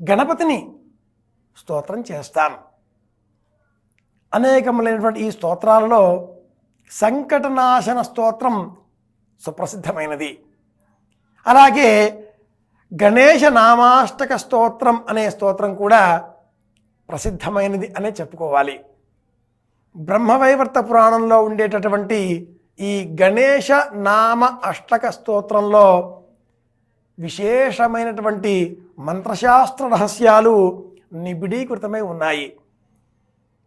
గణపతిని స్తోత్రం చేస్తాం అనేకములైనటువంటి ఈ స్తోత్రాలలో సంకటనాశన స్తోత్రం సుప్రసిద్ధమైనది. అలాగే గణేష నామాష్టక స్తోత్రం అనే స్తోత్రం కూడా ప్రసిద్ధమైనది అనే చెప్పుకోవాలి. బ్రహ్మవైవర్త పురాణంలో ఉండేటటువంటి ఈ గణేష నామ అష్టక స్తోత్రంలో విశేషమైనటువంటి మంత్రశాస్త్ర రహస్యాలు నిబిడీకృతమై ఉన్నాయి.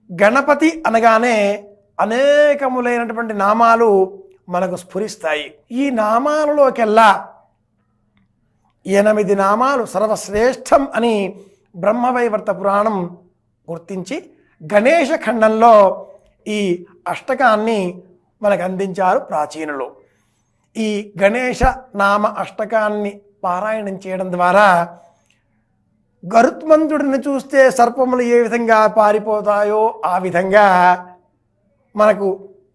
గణపతి అనగానే అనేకములైనటువంటి నామాలు మనకు స్ఫురిస్తాయి. ఈ నామాలలోకెల్లా ఎనిమిది నామాలు సర్వశ్రేష్టం అని బ్రహ్మవైవర్త పురాణం గుర్తించి గణేష ఖండంలో ఈ అష్టకాన్ని మనకు అందించారు ప్రాచీనులు. ఈ గణేష నామ అష్టకాన్ని పారాయణం చేయడం ద్వారా గరుత్మంతుడిని చూస్తే సర్పములు ఏ విధంగా పారిపోతాయో ఆ విధంగా మనకు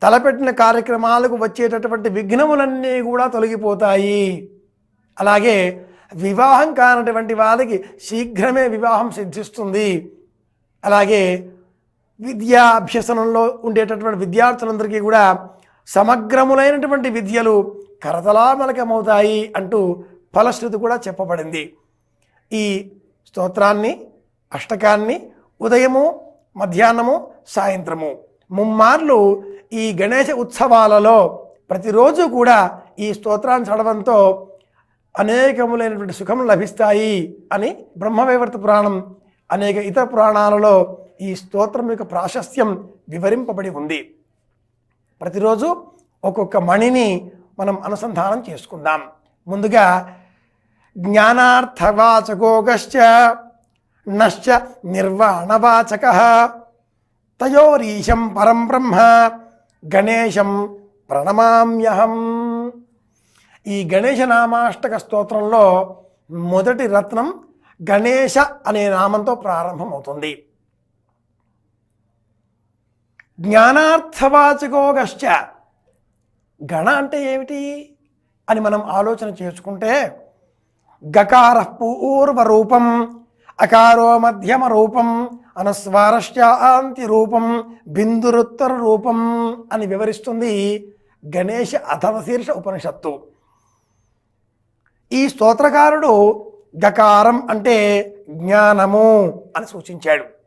తలపెట్టిన కార్యక్రమాలకు వచ్చేటటువంటి విఘ్నములన్నీ కూడా తొలగిపోతాయి. అలాగే వివాహం కానటువంటి వాళ్ళకి శీఘ్రమే వివాహం సిద్ధిస్తుంది. అలాగే విద్యా అభ్యసనంలో ఉండేటటువంటి విద్యార్థులందరికీ కూడా సమగ్రములైనటువంటి విద్యలు కరతలామలకమవుతాయి అంటూ ఫలశ్రుతి కూడా చెప్పబడింది. ఈ స్తోత్రాన్ని అష్టకాన్ని ఉదయము మధ్యాహ్నము సాయంత్రము. ముమ్మార్లు ఈ గణేష ఉత్సవాలలో ప్రతిరోజు కూడా ఈ స్తోత్రాన్ని చదవడంతో అనేకములైనటువంటి సుఖం లభిస్తాయి అని బ్రహ్మవైవర్త పురాణం అనేక ఇతర పురాణాలలో ఈ స్తోత్రం యొక్క ప్రాశస్త్యం వివరింపబడి ఉంది. ప్రతిరోజు ఒక్కొక్క మణిని మనం అనుసంధానం చేసుకుందాం. ముందుగా జ్ఞానార్థవాచకోగశ్చ నశ్చ నిర్వాణవాచక తయోరీశం పరం బ్రహ్మ గణేశం ప్రణమామ్యహం ఈ గణేశ నామాష్టక స్తోత్రంలో మొదటి రత్నం గణేశ అనే నామంతో ప్రారంభమవుతుంది. జ్ఞానార్థవాచకోగశ్చ. గణ అంటే ఏమిటి అని మనం ఆలోచన చేసుకుంటే గకార పూర్వ రూపం అకారో మధ్యమ రూపం అనస్వారశ్యాంతి రూపం బిందురుత్తర రూపం అని వివరిస్తుంది గణేష అథవశీర్ష ఉపనిషత్తు. ఈ స్తోత్రకారుడు గకారం అంటే జ్ఞానము అని సూచించాడు.